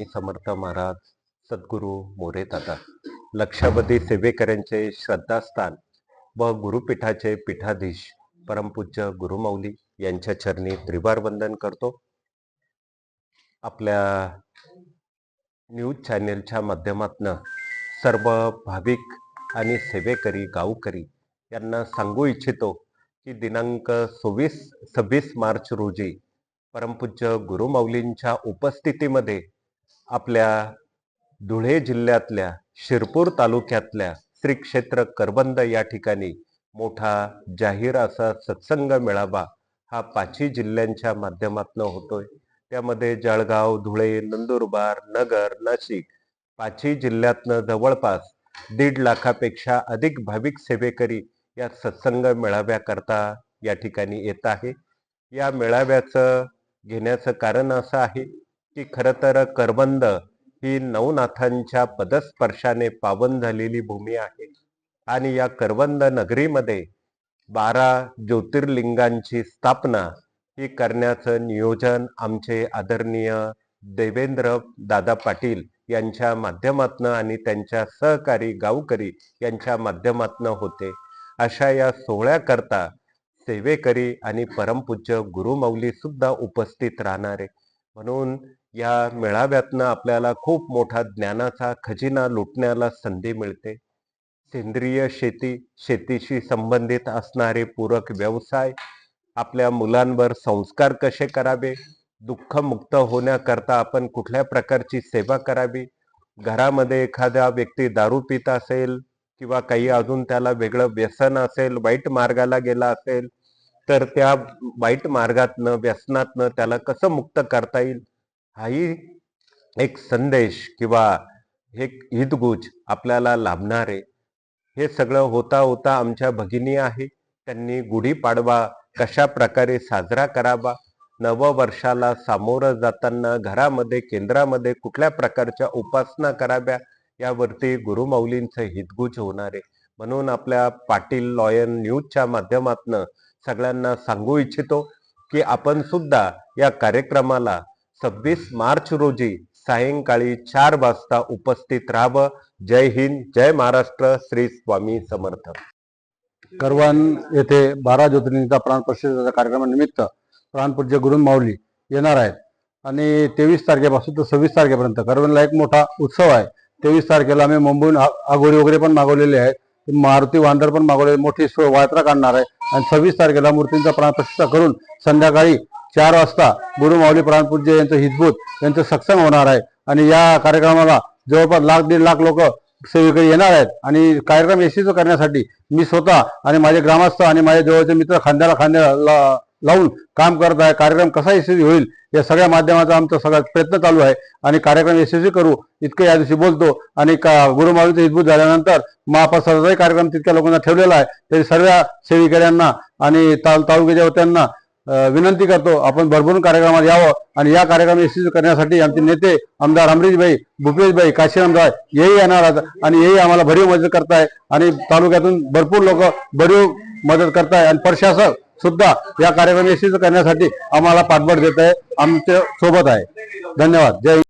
स्वामी समर्थ महाराज सद्गुरू मोरे दादा लक्षावधी सेवेकऱ्यांचे श्रद्धास्थान व गुरुपीठाचे पीठाधीश परमपूज्य गुरुमौली यांच्या चरणी त्रिवार वंदन करतो. आपल्या न्यूज चॅनेलच्या माध्यमातनं सर्व भाविक आणि सेवेकरी गावकरी यांना सांगू इच्छितो की दिनांक सव्वीस सव्वीस मार्च रोजी परमपूज्य गुरुमौलींच्या उपस्थितीमध्ये आपल्या धुळे जिल्ह्यातल्या शिरपूर तालुक्यातल्या श्री क्षेत्र करबंद या ठिकाणी मोठा जाहीर असा सत्संग मेळावा हा पाचही जिल्ह्यांच्या माध्यमातून होतोय. त्यामध्ये जळगाव धुळे नंदुरबार नगर नाशिक पाचही जिल्ह्यातनं जवळपास दीड लाखापेक्षा अधिक भाविक सेवेकरी या सत्संग मेळाव्याकरता या ठिकाणी येत आहे. या मेळाव्याचं घेण्याचं कारण असं आहे की खरं तर करबंद ही नवनाथांच्या पदस्पर्शाने पावन झालेली भूमी आहे. आणि या करवंद नगरीमध्ये बारा ज्योतिर्लिंगांची स्थापना ही करण्याचं नियोजन आमचे आदरणीय देवेंद्र दादा पाटील यांच्या माध्यमातनं आणि त्यांच्या सहकारी गावकरी यांच्या माध्यमातनं होते. अशा या सोहळ्याकरता सेवेकरी आणि परमपूज्य गुरुमौली सुद्धा उपस्थित राहणारे. म्हणून या मेळाव्यातनं आपल्याला खूप मोठा ज्ञानाचा खजिना लुटण्याला संधी मिळते. सेंद्रिय शेती शेतीशी संबंधित असणारे पूरक व्यवसाय आपल्या मुलांवर संस्कार कसे करावे दुःखमुक्त होण्याकरता आपण कुठल्या प्रकारची सेवा करावी घरामध्ये एखादा व्यक्ती दारू पित असेल किंवा काही अजून त्याला वेगळं व्यसन असेल वाईट मार्गाला गेला असेल तर त्या वाईट मार्गातनं व्यसनातनं त्याला कसं मुक्त करता येईल हाही एक संदेश किंवा एक हितगुज आपल्याला लाभणार. आहे हे सगळं होता होता आमच्या भगिनी आहे. त्यांनी गुढीपाडवा कशा प्रकारे साजरा करावा नववर्षाला सामोरं जाताना घरामध्ये केंद्रामध्ये कुठल्या प्रकारच्या उपासना कराव्या यावरती गुरुमौलींचं हितगुज होणार. आहे म्हणून आपल्या पाटील लॉयन न्यूजच्या माध्यमातनं सगळ्यांना सांगू इच्छितो की आपण सुद्धा या कार्यक्रमाला सव्वीस मार्च रोजी सायंकाळी चार वाजता उपस्थित राहावं. जय हिंद जय महाराष्ट्र श्री स्वामी समर्थ. करवान येथे बारा ज्योतिर्लिंगचा प्राण प्रतिष्ठेच्या कार्यक्रमानिमित्त प्राणपूज्य गुरुन माऊली येणार आहेत. आणि तेवीस तारखेपासून ते सव्वीस तारखेपर्यंत करवनला एक मोठा उत्सव आहे. तेवीस तारखेला आम्ही मुंबईहून आ- आघोडी वगैरे पण मागवलेले आहेत मारुती वांदर पण मागवले. मोठी सो- यात्रा काढणार आहे. आणि सव्वीस तारखेला मूर्तींचा प्राणप्रतिष्ठा करून संध्याकाळी चार वाजता गुरुमाऊली प्राणपूज्य यांचं हिजबूत यांचं सत्संग होणार आहे. आणि या कार्यक्रमाला जवळपास लाख दीड लाख लोक सेवेकरी येणार आहेत. आणि कार्यक्रम यशस्वी करण्यासाठी मी स्वतः आणि माझे ग्रामस्थ आणि माझ्या जवळचे मित्र खांद्याला खांद्याला लावून काम करत आहे. कार्यक्रम कसा यशस्वी होईल या सगळ्या माध्यमाचा आमचा सगळा प्रयत्न चालू आहे. आणि कार्यक्रम यशस्वी करू इतकं या दिवशी बोलतो. आणि का गुरुमाऊलीचं हिजबूत झाल्यानंतर महाप्रसादाचाही कार्यक्रम तितक्या लोकांना ठेवलेला आहे. तरी सर्व सेविकऱ्यांना आणि ताल तालुक्याच्या वत्यांना विनंती करतो आपण भरभरून कार्यक्रमात यावं. आणि या कार्यक्रम यशस्वी करण्यासाठी आमचे नेते आमदार अमरीशभाई भूपेशभाई काशीरामराव हेही येणार आहेत. आणि हेही आम्हाला भरीव मदत करताय. आणि तालुक्यातून भरपूर लोक भरीव मदत करताय. आणि प्रशासक सुद्धा या कार्यक्रम यशस्वी करण्यासाठी आम्हाला पाठबळ देत आहे. आमच्यासोबत आहे. धन्यवाद. जय